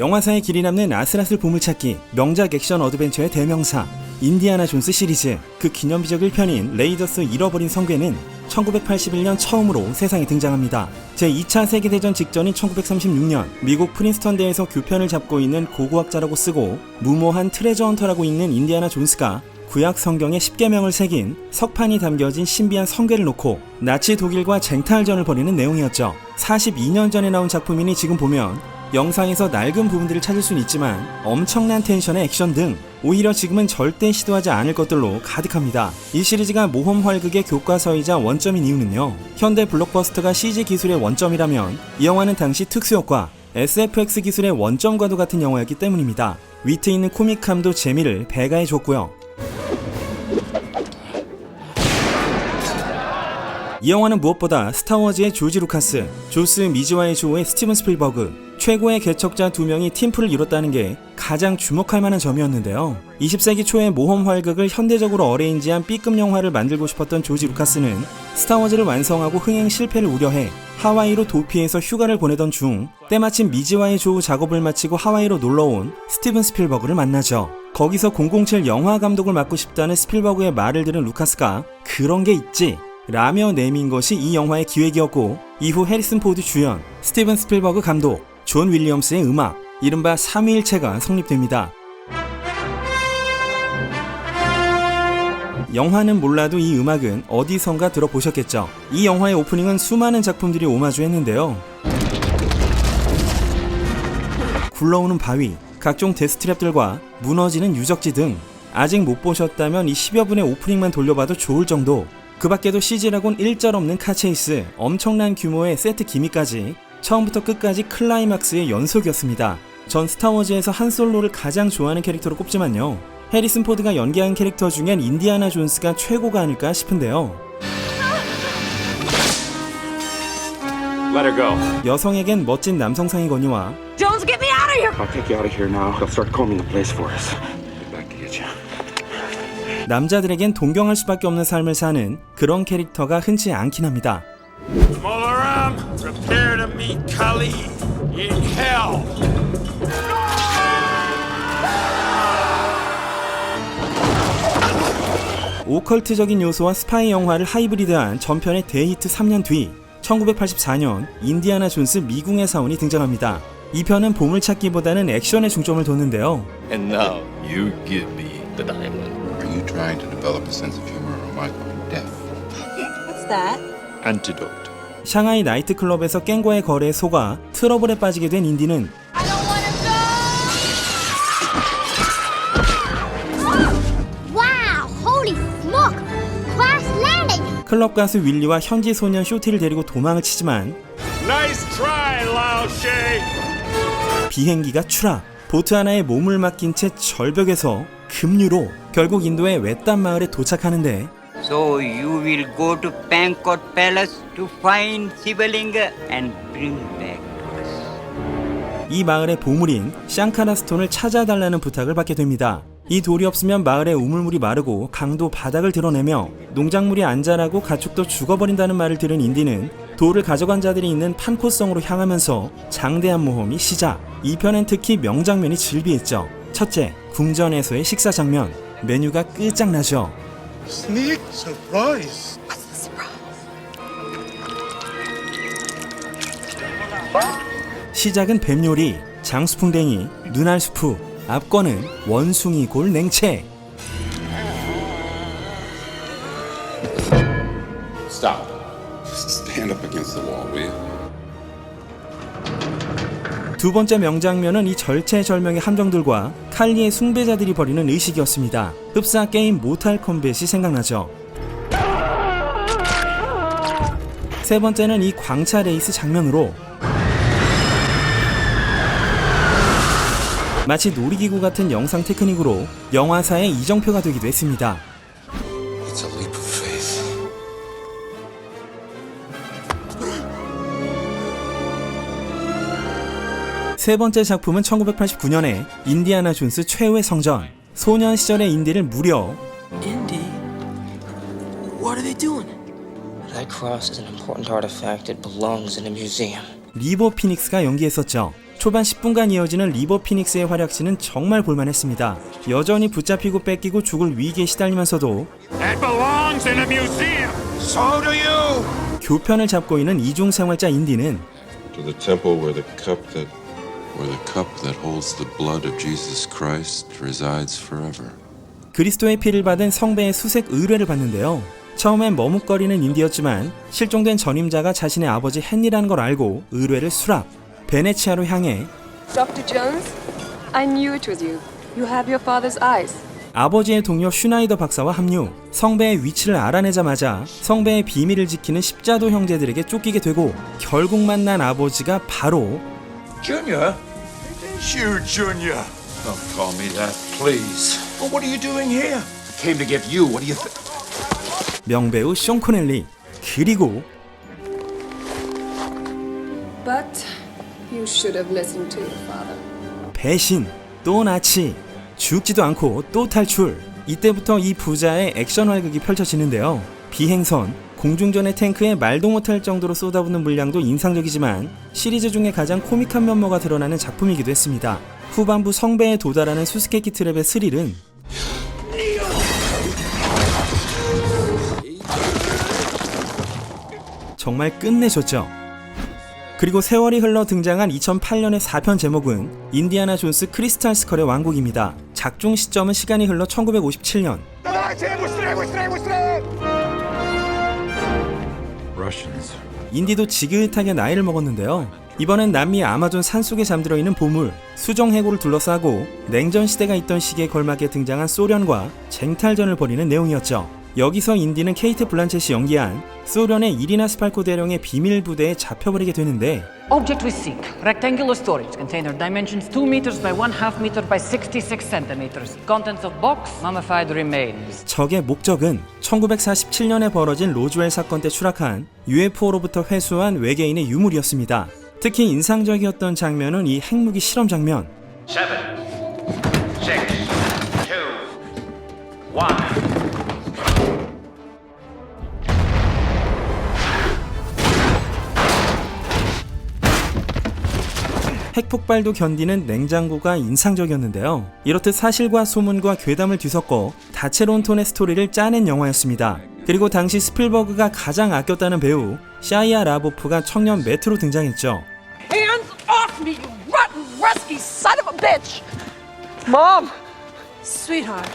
영화사의 길이 남는 아슬아슬 보물찾기, 명작 액션 어드벤처의 대명사, 인디아나 존스 시리즈, 그 기념비적 1편인 레이더스 잃어버린 성괴는 1981년 처음으로 세상에 등장합니다. 제2차 세계대전 직전인 1936년, 미국 프린스턴대에서 교편을 잡고 있는 고고학자라고 쓰고 무모한 트레저 헌터라고 읽는 인디아나 존스가 구약 성경에 10계명을 새긴 석판이 담겨진 신비한 성괴를 놓고 나치 독일과 쟁탈전을 벌이는 내용이었죠. 42년 전에 나온 작품이니 지금 보면 영상에서 낡은 부분들을 찾을 수는 있지만 엄청난 텐션의 액션 등 오히려 지금은 절대 시도하지 않을 것들로 가득합니다. 이 시리즈가 모험 활극의 교과서이자 원점인 이유는요. 현대 블록버스터가 CG 기술의 원점이라면 이 영화는 당시 특수효과, SFX 기술의 원점과도 같은 영화였기 때문입니다. 위트 있는 코믹함도 재미를 배가해 줬고요. 이 영화는 무엇보다 스타워즈의 조지 루카스, 조스 미즈와의 조의 스티븐 스필버그, 최고의 개척자 두 명이 팀플을 이뤘다는 게 가장 주목할 만한 점이었는데요. 20세기 초의 모험 활극을 현대적으로 어레인지한 B급 영화를 만들고 싶었던 조지 루카스는 스타워즈를 완성하고 흥행 실패를 우려해 하와이로 도피해서 휴가를 보내던 중 때마침 미즈와의 조 작업을 마치고 하와이로 놀러온 스티븐 스필버그를 만나죠. 거기서 007 영화 감독을 맡고 싶다는 스필버그의 말을 들은 루카스가 그런 게 있지 라며 내민 것이 이 영화의 기획이었고 이후 해리슨 포드 주연, 스티븐 스필버그 감독, 존 윌리엄스의 음악, 이른바 삼위일체가 성립됩니다. 영화는 몰라도 이 음악은 어디선가 들어보셨겠죠. 이 영화의 오프닝은 수많은 작품들이 오마주했는데요. 굴러오는 바위, 각종 데스트랩들과 무너지는 유적지 등 아직 못 보셨다면 이 10여 분의 오프닝만 돌려봐도 좋을 정도 그 밖에도 CG라곤 일절 없는 카체이스, 엄청난 규모의 세트 기미까지 처음부터 끝까지 클라이막스의 연속이었습니다. 전 스타워즈에서 한 솔로를 가장 좋아하는 캐릭터로 꼽지만요. 해리슨 포드가 연기한 캐릭터 중엔 인디아나 존스가 최고가 아닐까 싶은데요. Let her go. 여성에겐 멋진 남성상이거니와 Jones, get me out of here! I'll take you out of here now. They'll start combing the place for us. Get back to get you. 남자들에겐 동경할 수밖에 없는 삶을 사는 그런 캐릭터가 흔치 않긴 합니다. Molaram, prepare to meet Kali in hell. 오컬트적인 요소와 스파이 영화를 하이브리드한 전편의 대히트 3년 뒤 1984년 인디아나 존스 미궁의 사원이 등장합니다. 이 편은 보물 찾기보다는 액션에 중점을 뒀는데요. And now you give me the diamond. Are you trying to develop a sense of humor or am I going deaf? What's that? Antidote. 샹하이 나이트클럽에서 갱과의 거래에 속아 트러블에 빠지게 된 인디는! 클럽 가수 윌리와 현지 소년 쇼티를 데리고 도망을 치지만. 비행기가 추락, 보트 하나에 몸을 맡긴 채 절벽에서 급류로 결국 인도의 외딴 마을에 도착하는데 So you will go to Pankot Palace to find Sivalinga and bring back to us. 이 마을의 보물인 샹카라 스톤을 찾아달라는 부탁을 받게 됩니다. 이 돌이 없으면 마을의 우물물이 마르고 강도 바닥을 드러내며 농작물이 안 자라고 가축도 죽어버린다는 말을 들은 인디는 돌을 가져간 자들이 있는 판코성으로 향하면서 장대한 모험이 시작. 이 편엔 특히 명장면이 즐비했죠. 첫째, 궁전에서의 식사 장면. 메뉴가 끝장나죠. Sneak surprise. 시작은 뱀 요리, 장수풍뎅이, 눈알 수프, 앞거는 원숭이 골 냉채. Stop. Stand up against the wall, will you? 두 번째 명장면은 이 절체절명의 함정들과 칼리의 숭배자들이 벌이는 의식이었습니다. 흡사 게임 모탈 컴뱃이 생각나죠. 세 번째는 이 광차 레이스 장면으로 마치 놀이기구 같은 영상 테크닉으로 영화사의 이정표가 되기도 했습니다. 세 번째 작품은 1989년에 인디아나 존스 최후의 성전. 소년 시절의 인디를 무려 Indy? What are they doing? That cross is an important artifact. It belongs in a museum. 리버 피닉스가 연기했었죠. 초반 10분간 이어지는 리버 피닉스의 활약시는 정말 볼만했습니다. 여전히 붙잡히고 뺏기고 죽을 위기에 시달리면서도 That belongs in a museum. So do you. 교편을 잡고 있는 이중 생활자 인디는 To the temple where the cup that where the cup that holds the blood of Jesus Christ resides forever. 그리스도의 피를 받은 성배의 수색 의뢰를 받는데요. 처음엔 머뭇거리는 인디였지만 실종된 전임자가 자신의 아버지 헨리라는 걸 알고 의뢰를 수락. 베네치아로 향해 Dr. Jones, I knew it was you. You have your father's eyes. 아버지의 동료 슈나이더 박사와 합류. 성배의 위치를 알아내자마자 성배의 비밀을 지키는 십자도 형제들에게 쫓기게 되고 결국 만난 아버지가 바로 Junior? Sure, Junior. Don't call me that, please. Well, what are you doing here? I came to get you. What do you think? 명배우 쇼 코넬리. 그리고 But you should have listened to your father. 배신, 또 나치, 죽지도 않고 또 탈출. 이때부터 이 부자의 액션 활극이 펼쳐지는데요. 비행선, 공중전의 탱크에 말도 못할 정도로 쏟아붓는 물량도 인상적이지만 시리즈 중에 가장 코믹한 면모가 드러나는 작품이기도 했습니다. 후반부 성배에 도달하는 수수께끼 트랩의 스릴은 정말 끝내줬죠. 그리고 세월이 흘러 등장한 2008년의 4편 제목은 인디아나 존스 크리스탈 스컬의 왕국입니다. 작중 시점은 시간이 흘러 1957년. 인디도 지긋하게 나이를 먹었는데요. 이번엔 남미 아마존 산속에 잠들어 있는 보물, 수정 해고를 둘러싸고 냉전 시대가 있던 시기에 걸맞게 등장한 소련과 쟁탈전을 벌이는 내용이었죠. 여기서 인디는 케이트 블란쳇이 연기한 소련의 이리나 스팔코 대령의 비밀 부대에 잡혀버리게 되는데 Object we seek rectangular storage container dimensions 2 meters by 1 half meter by 66 centimeters. Contents of box mummified remains. 적의 목적은 1947년에 벌어진 로즈웰 사건 때 추락한 UFO로부터 회수한 외계인의 유물이었습니다. 특히 인상적이었던 장면은 이 핵무기 실험 장면. Seven, six, two, one. 핵폭발도 견디는 냉장고가 인상적이었는데요. 이렇듯 사실과 소문과 괴담을 뒤섞어 다채로운 톤의 스토리를 짜낸 영화였습니다. 그리고 당시 스필버그가 가장 아꼈다는 배우 샤이아 라보프가 청년 매트로 등장했죠. Hands off me, you rotten, rusty son of a bitch! Mom! Sweetheart.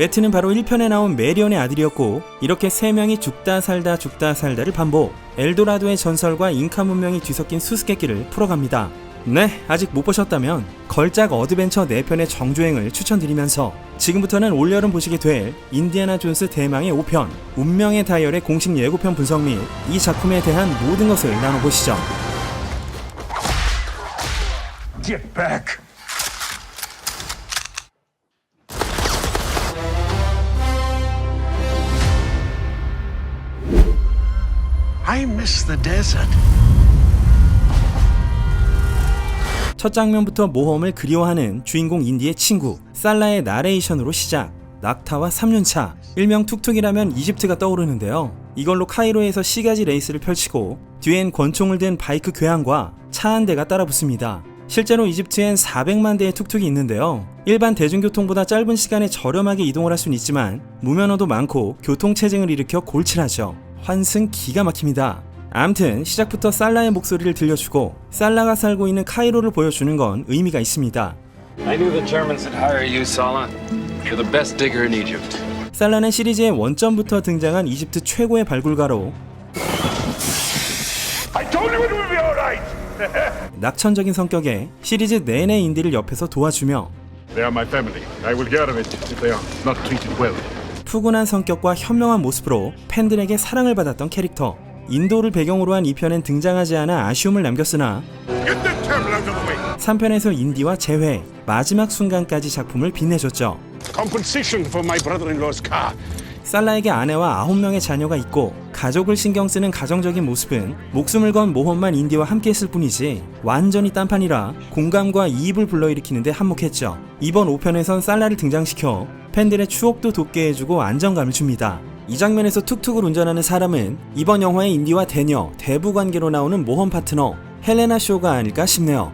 매트는 바로 1편에 나온 메리언의 아들이었고 이렇게 세 명이 죽다 살다 죽다 살다를 반복 엘도라도의 전설과 잉카 문명이 뒤섞인 수수께끼를 풀어갑니다. 네, 아직 못 보셨다면 걸작 어드벤처 4편의 정주행을 추천드리면서 지금부터는 올여름 보시게 될 인디아나 존스 대망의 5편 운명의 다이얼의 공식 예고편 분석 및 이 작품에 대한 모든 것을 나눠보시죠. Get back. I miss the desert. 첫 장면부터 모험을 그리워하는 주인공 인디의 친구 살라의 나레이션으로 시작. 낙타와 3년차. 일명 툭툭이라면 이집트가 떠오르는데요. 이걸로 카이로에서 시가지 레이스를 펼치고 뒤엔 권총을 든 바이크 괴항과 차 한 대가 따라붙습니다. 실제로 이집트엔 400만 대의 툭툭이 있는데요. 일반 대중교통보다 짧은 시간에 저렴하게 이동을 할 수는 있지만 무면허도 많고 교통체증을 일으켜 골칠하죠 환승 기가 막힙니다 암튼 시작부터 살라의 목소리를 들려주고 살라가 살고 있는 카이로를 보여주는 건 의미가 있습니다. I knew the Germans would hire you, Sala. You're the best digger in Egypt. 살라는 시리즈의 원점부터 등장한 이집트 최고의 발굴가로 I told you it would be all right. 낙천적인 성격에 시리즈 내내 인디를 옆에서 도와주며 They are my family. I will get out of it if they are not treated well. 푸근한 성격과 현명한 모습으로 팬들에게 사랑을 받았던 캐릭터 인도를 배경으로 한 2편엔 등장하지 않아 아쉬움을 남겼으나 Get that camel out of the way. 3편에서 인디와 재회 마지막 순간까지 작품을 빛내줬죠. 살라에게 아내와 9명의 자녀가 있고 가족을 신경 쓰는 가정적인 모습은 목숨을 건 모험만 인디와 함께 했을 뿐이지 완전히 딴판이라 공감과 이입을 불러일으키는데 한몫했죠. 이번 5편에선 살라를 등장시켜 팬들의 추억도 돋게 해주고 안정감을 줍니다. 이 장면에서 툭툭을 운전하는 사람은 이번 영화의 인디와 대녀, 대부 관계로 나오는 모험 파트너 헬레나 쇼가 아닐까 싶네요.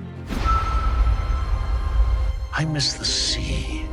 I miss the sea.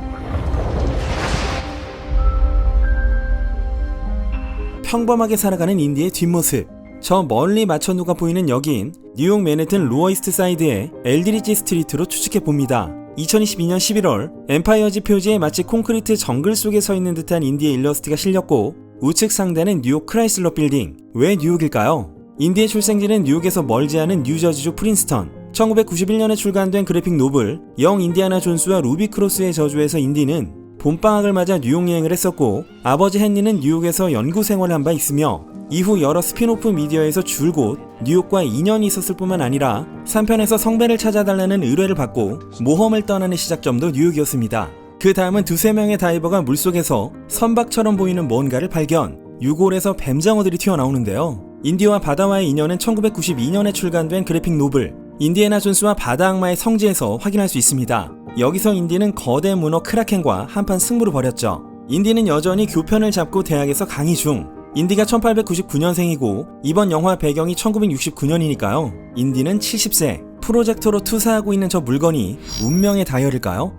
평범하게 살아가는 인디의 뒷모습. 저 멀리 마천루가 보이는 여긴 뉴욕 맨해튼 로어이스트 사이드의 엘드리지 스트리트로 추측해 봅니다. 2022년 11월 엠파이어지 표지에 마치 콘크리트 정글 속에 서 있는 듯한 인디의 일러스트가 실렸고 우측 상단은 뉴욕 크라이슬러 빌딩. 왜 뉴욕일까요? 인디의 출생지는 뉴욕에서 멀지 않은 뉴저지주 프린스턴. 1991년에 출간된 그래픽 노블 영 인디아나 존스와 루비 크로스의 저주에서 인디는 봄방학을 맞아 뉴욕 여행을 했었고 아버지 헨리는 뉴욕에서 연구 생활을 한 바 있으며 이후 여러 스피노프 미디어에서 줄곧 뉴욕과 인연이 있었을 뿐만 아니라 3편에서 성배를 찾아달라는 의뢰를 받고 모험을 떠나는 시작점도 뉴욕이었습니다. 그 다음은 두세 명의 다이버가 물속에서 선박처럼 보이는 뭔가를 발견, 유골에서 뱀장어들이 튀어나오는데요. 인디와 바다와의 인연은 1992년에 출간된 그래픽 노블 인디애나 존스와 바다 악마의 성지에서 확인할 수 있습니다. 여기서 인디는 거대 문어 크라켄과 한판 승부를 벌였죠. 인디는 여전히 교편을 잡고 대학에서 강의 중. 인디가 1899년생이고 이번 영화 배경이 1969년이니까요. 인디는 70세. 프로젝터로 투사하고 있는 저 물건이 운명의 다이얼일까요?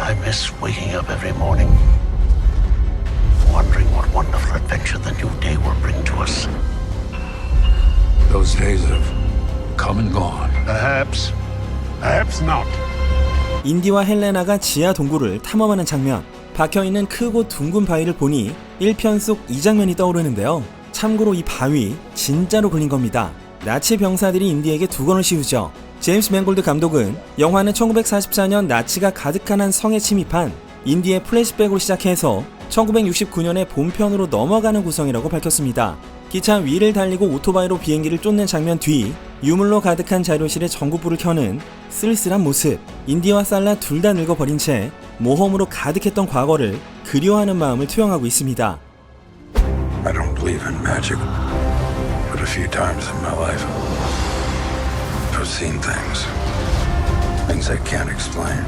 I miss waking up every morning, wondering what wonderful adventure the new day will bring to us. Those days have come and gone. Perhaps, perhaps not. 인디와 헬레나가 지하 동굴을 탐험하는 장면. 박혀있는 크고 둥근 바위를 보니 1편 속 이 장면이 떠오르는데요. 참고로 이 바위 진짜로 걸린 겁니다. 나치 병사들이 인디에게 두건을 씌우죠. 제임스 맨골드 감독은 영화는 1944년 나치가 가득한 한 성에 침입한 인디의 플래시백으로 시작해서 1969년에 본편으로 넘어가는 구성이라고 밝혔습니다. 기차 위를 달리고 오토바이로 비행기를 쫓는 장면 뒤 유물로 가득한 자료실에 전구불을 켜는 쓸쓸한 모습 인디와 살라 둘 다 늙어버린 채 모험으로 가득했던 과거를 그리워하는 마음을 투영하고 있습니다. I don't believe in magic, but a few times in my life, I've seen things. Things I can't explain.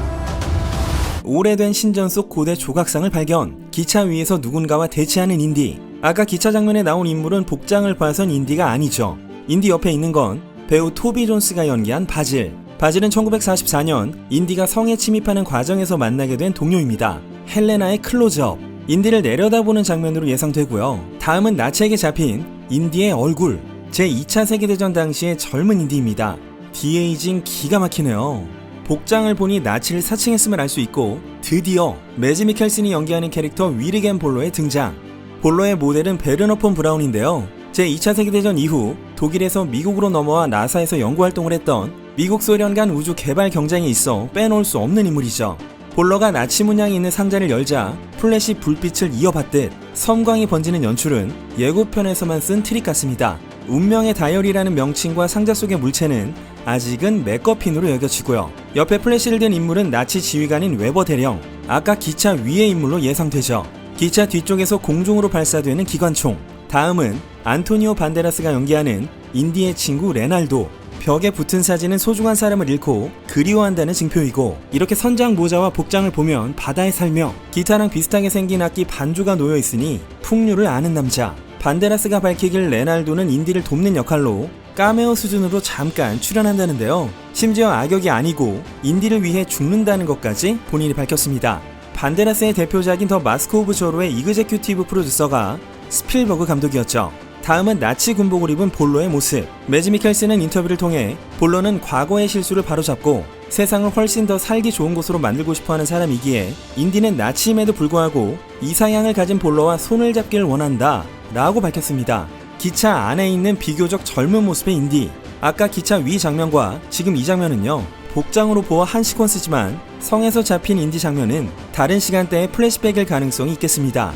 오래된 신전 속 고대 조각상을 발견. 기차 위에서 누군가와 대치하는 인디. 아까 기차 장면에 나온 인물은 복장을 봐선 인디가 아니죠. 인디 옆에 있는 건 배우 토비 존스가 연기한 바질. 바질은 1944년 인디가 성에 침입하는 과정에서 만나게 된 동료입니다. 헬레나의 클로즈업. 인디를 내려다보는 장면으로 예상되고요. 다음은 나치에게 잡힌 인디의 얼굴. 제2차 세계대전 당시의 젊은 인디입니다. 디에이징 기가 막히네요. 복장을 보니 나치를 사칭했음을 알 수 있고 드디어 매지 미켈슨이 연기하는 캐릭터 위르겐 볼로의 등장. 볼로의 모델은 베르너 폰 브라운인데요. 제2차 세계대전 이후 독일에서 미국으로 넘어와 나사에서 연구 활동을 했던 미국 소련 간 우주 개발 경쟁에 있어 빼놓을 수 없는 인물이죠. 볼러가 나치 문양이 있는 상자를 열자 플래시 불빛을 이어받듯 섬광이 번지는 연출은 예고편에서만 쓴 트릭 같습니다. 운명의 다이어리라는 명칭과 상자 속의 물체는 아직은 맥거핀으로 여겨지고요. 옆에 플래시를 든 인물은 나치 지휘관인 웨버 대령, 아까 기차 위의 인물로 예상되죠. 기차 뒤쪽에서 공중으로 발사되는 기관총. 다음은 안토니오 반데라스가 연기하는 인디의 친구 레날도. 벽에 붙은 사진은 소중한 사람을 잃고 그리워한다는 증표이고 이렇게 선장 모자와 복장을 보면 바다에 살며 기타랑 비슷하게 생긴 악기 반주가 놓여 있으니 풍류를 아는 남자. 반데라스가 밝히길 레날도는 인디를 돕는 역할로 까메오 수준으로 잠깐 출연한다는데요. 심지어 악역이 아니고 인디를 위해 죽는다는 것까지 본인이 밝혔습니다. 반데라스의 대표작인 더 마스크 오브 조로의 이그제큐티브 프로듀서가 스필버그 감독이었죠. 다음은 나치 군복을 입은 볼로의 모습. 매지 미켈슨은 인터뷰를 통해 볼로는 과거의 실수를 바로잡고 세상을 훨씬 더 살기 좋은 곳으로 만들고 싶어 하는 사람이기에 인디는 나치임에도 불구하고 이사양을 가진 볼로와 손을 잡기를 원한다 라고 밝혔습니다. 기차 안에 있는 비교적 젊은 모습의 인디. 아까 기차 위 장면과 지금 이 장면은요. 복장으로 보아 한 시퀀스지만 성에서 잡힌 인디 장면은 다른 시간대의 플래시백일 가능성이 있겠습니다.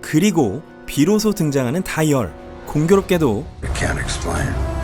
그리고 비로소 등장하는 다이얼. 공교롭게도.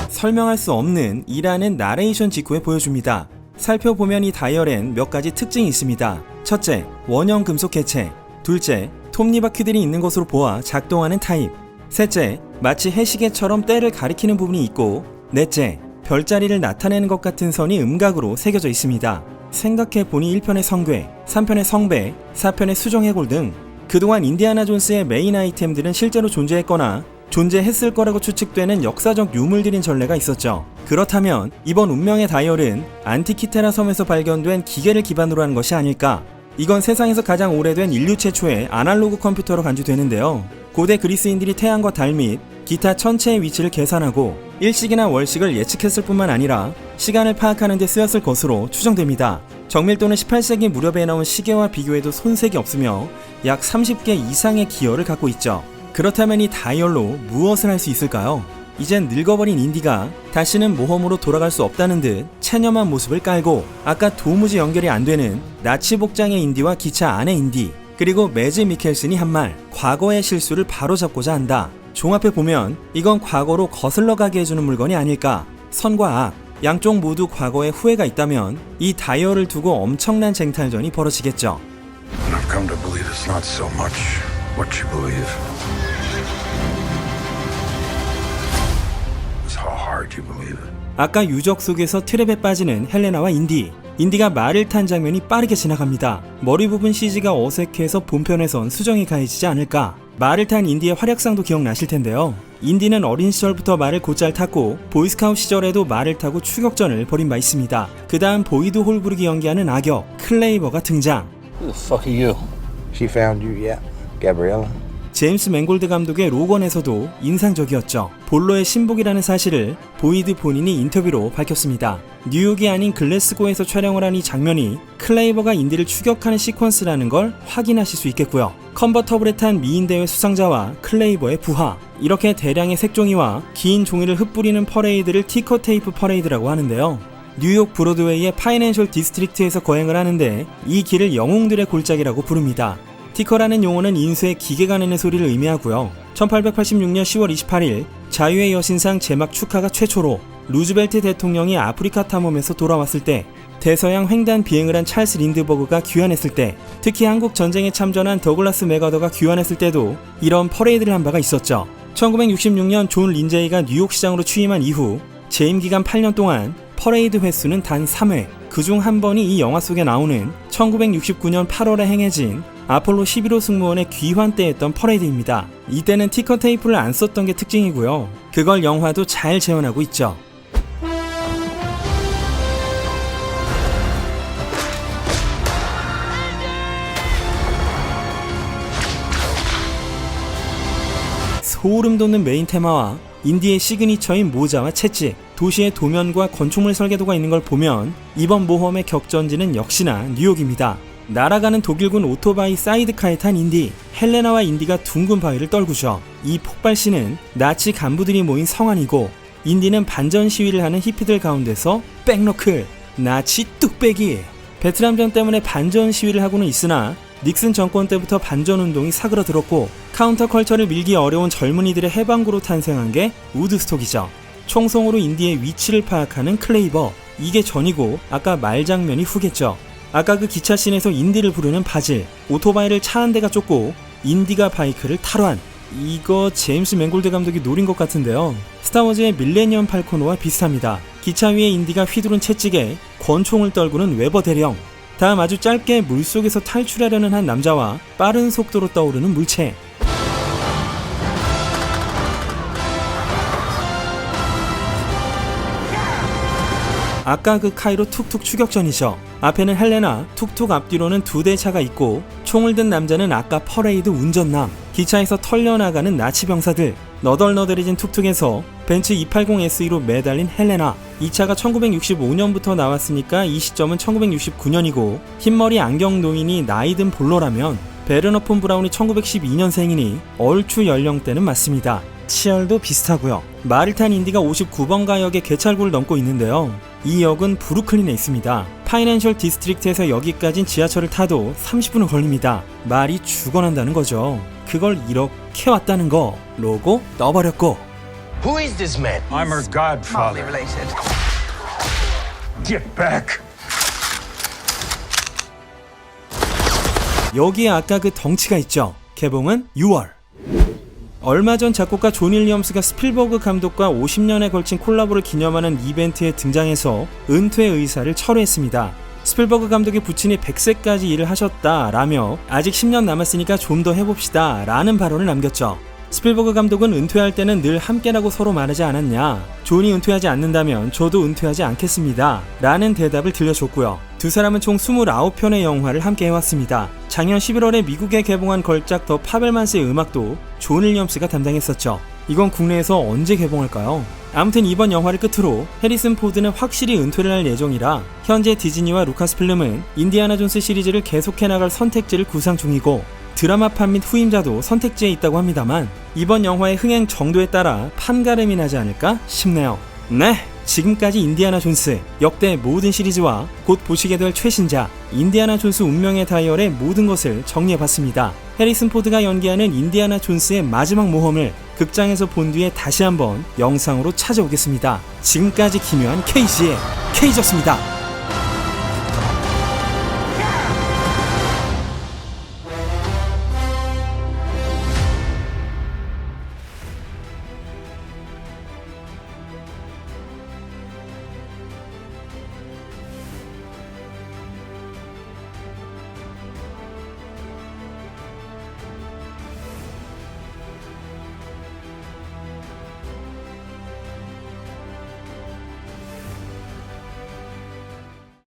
설명할 수 없는 이라는 나레이션 직후에 보여줍니다. 살펴보면 이 다이얼엔 몇 가지 특징이 있습니다. 첫째, 원형 금속 개체. 둘째, 톱니바퀴들이 있는 것으로 보아 작동하는 타입. 셋째, 마치 해시계처럼 때를 가리키는 부분이 있고. 넷째, 별자리를 나타내는 것 같은 선이 음각으로 새겨져 있습니다. 생각해보니 1편의 성괴, 3편의 성배, 4편의 수정해골 등 그동안 인디아나 존스의 메인 아이템들은 실제로 존재했거나 존재했을 거라고 추측되는 역사적 유물들인 전례가 있었죠. 그렇다면 이번 운명의 다이얼은 안티키테라 섬에서 발견된 기계를 기반으로 한 것이 아닐까? 이건 세상에서 가장 오래된 인류 최초의 아날로그 컴퓨터로 간주되는데요. 고대 그리스인들이 태양과 달 및 기타 천체의 위치를 계산하고 일식이나 월식을 예측했을 뿐만 아니라 시간을 파악하는 데 쓰였을 것으로 추정됩니다. 정밀도는 18세기 무렵에 나온 시계와 비교해도 손색이 없으며 약 30개 이상의 기어를 갖고 있죠. 그렇다면 이 다이얼로 무엇을 할 수 있을까요? 이젠 늙어버린 인디가 다시는 모험으로 돌아갈 수 없다는 듯 체념한 모습을 깔고 아까 도무지 연결이 안 되는 나치 복장의 인디와 기차 안의 인디 그리고 매즈 미켈슨이 한 말 과거의 실수를 바로잡고자 한다. 종합해 보면 이건 과거로 거슬러 가게 해주는 물건이 아닐까. 선과 악 양쪽 모두 과거에 후회가 있다면 이 다이얼을 두고 엄청난 쟁탈전이 벌어지겠죠. 아까 유적 속에서 트랩에 빠지는 헬레나와 인디. 인디가 말을 탄 장면이 빠르게 지나갑니다. 머리 부분 CG가 어색해서 본편에선 수정이 가해지지 않을까. 말을 탄 인디의 활약상도 기억나실 텐데요. 인디는 어린 시절부터 말을 곧잘 탔고 보이스카웃 시절에도 말을 타고 추격전을 벌인 바 있습니다. 그 다음 보이드 홀브르기 연기하는 악역 클레이버가 등장. Who the fuck are you? She found you, yeah. Gabriella. 제임스 맹골드 감독의 로건에서도 인상적이었죠. 볼로의 신복이라는 사실을 보이드 본인이 인터뷰로 밝혔습니다. 뉴욕이 아닌 글래스고에서 촬영을 한 이 장면이 클레이버가 인디를 추격하는 시퀀스라는 걸 확인하실 수 있겠고요. 컨버터블에 탄 미인 대회 수상자와 클레이버의 부하 이렇게 대량의 색종이와 긴 종이를 흩뿌리는 퍼레이드를 티커 테이프 퍼레이드라고 하는데요. 뉴욕 브로드웨이의 파이낸셜 디스트릭트에서 거행을 하는데 이 길을 영웅들의 골짜기라고 부릅니다. 티커라는 용어는 인수의 기계가 내는 소리를 의미하고요. 1886년 10월 28일 자유의 여신상 제막 축하가 최초로 루즈벨트 대통령이 아프리카 탐험에서 돌아왔을 때 대서양 횡단 비행을 한 찰스 린드버그가 귀환했을 때 특히 한국 전쟁에 참전한 더글라스 메가더가 귀환했을 때도 이런 퍼레이드를 한 바가 있었죠. 1966년 존 린제이가 뉴욕시장으로 취임한 이후 재임 기간 8년 동안 퍼레이드 횟수는 단 3회, 그중 한 번이 이 영화 속에 나오는 1969년 8월에 행해진 아폴로 11호 승무원의 귀환 때 했던 퍼레이드입니다. 이때는 티커 테이프를 안 썼던 게 특징이고요. 그걸 영화도 잘 재현하고 있죠. 소름 돋는 메인 테마와 인디의 시그니처인 모자와 채찍, 도시의 도면과 건축물 설계도가 있는 걸 보면 이번 모험의 격전지는 역시나 뉴욕입니다. 날아가는 독일군 오토바이 사이드카에 탄 인디, 헬레나와 인디가 둥근 바위를 떨구죠. 이 폭발시는 나치 간부들이 모인 성안이고 인디는 반전 시위를 하는 히피들 가운데서 백너클, 나치 뚝배기. 베트남전 때문에 반전 시위를 하고는 있으나 닉슨 정권 때부터 반전 운동이 사그러들었고 카운터 컬처를 밀기 어려운 젊은이들의 해방구로 탄생한 게 우드스톡이죠. 총성으로 인디의 위치를 파악하는 클레이버. 이게 전이고 아까 말 장면이 후겠죠. 아까 그 기차 씬에서 인디를 부르는 바질. 오토바이를 차 한 대가 쫓고 인디가 바이크를 탈환. 이거 제임스 맹골드 감독이 노린 것 같은데요. 스타워즈의 밀레니엄 팔코노와 비슷합니다. 기차 위에 인디가 휘두른 채찍에 권총을 떨구는 웨버 대령. 다음 아주 짧게 물속에서 탈출하려는 한 남자와 빠른 속도로 떠오르는 물체. 아까 그 카이로 툭툭 추격전이죠. 앞에는 헬레나, 툭툭 앞뒤로는 두 대 차가 있고 총을 든 남자는 아까 퍼레이드 운전남, 기차에서 털려나가는 나치 병사들, 너덜너덜해진 툭툭에서 벤츠 280SE로 매달린 헬레나. 이 차가 1965년부터 나왔으니까 이 시점은 1969년이고 흰머리 안경 노인이 나이든 볼로라면 베르너 폰 브라운이 1912년생이니 얼추 연령대는 맞습니다. 치열도 비슷하고요. 말을 탄 인디가 59번 가역의 개찰구를 넘고 있는데요. 이 역은 브루클린에 있습니다. 파이낸셜 디스트릭트에서 여기까진 지하철을 타도 30분은 걸립니다. 말이 죽어난다는 거죠. 그걸 이렇게 왔다는 거 로고 떠버렸고 Who is this man? I'm her godfather. related. Get back! 여기에 아까 그 덩치가 있죠. 개봉은 6월. 얼마 전 작곡가 존 윌리엄스가 스필버그 감독과 50년에 걸친 콜라보를 기념하는 이벤트에 등장해서 은퇴 의사를 철회했습니다. 스필버그 감독의 부친이 100세까지 일을 하셨다라며 아직 10년 남았으니까 좀 더 해봅시다 라는 발언을 남겼죠. 스필버그 감독은 은퇴할 때는 늘 함께라고 서로 말하지 않았냐? 존이 은퇴하지 않는다면 저도 은퇴하지 않겠습니다. 라는 대답을 들려줬고요. 두 사람은 총 29편의 영화를 함께 해왔습니다. 작년 11월에 미국에 개봉한 걸작 더 파벨만스의 음악도 존 윌리엄스가 담당했었죠. 이건 국내에서 언제 개봉할까요? 아무튼 이번 영화를 끝으로 해리슨 포드는 확실히 은퇴를 할 예정이라 현재 디즈니와 루카스필름은 인디아나 존스 시리즈를 계속해 나갈 선택지를 구상 중이고 드라마판 및 후임자도 선택지에 있다고 합니다만 이번 영화의 흥행 정도에 따라 판가름이 나지 않을까 싶네요. 네, 지금까지 인디아나 존스 역대 모든 시리즈와 곧 보시게 될 최신작 인디아나 존스 운명의 다이얼의 모든 것을 정리해봤습니다. 해리슨 포드가 연기하는 인디아나 존스의 마지막 모험을 극장에서 본 뒤에 다시 한번 영상으로 찾아오겠습니다. 지금까지 기묘한 K씨의 K였습니다.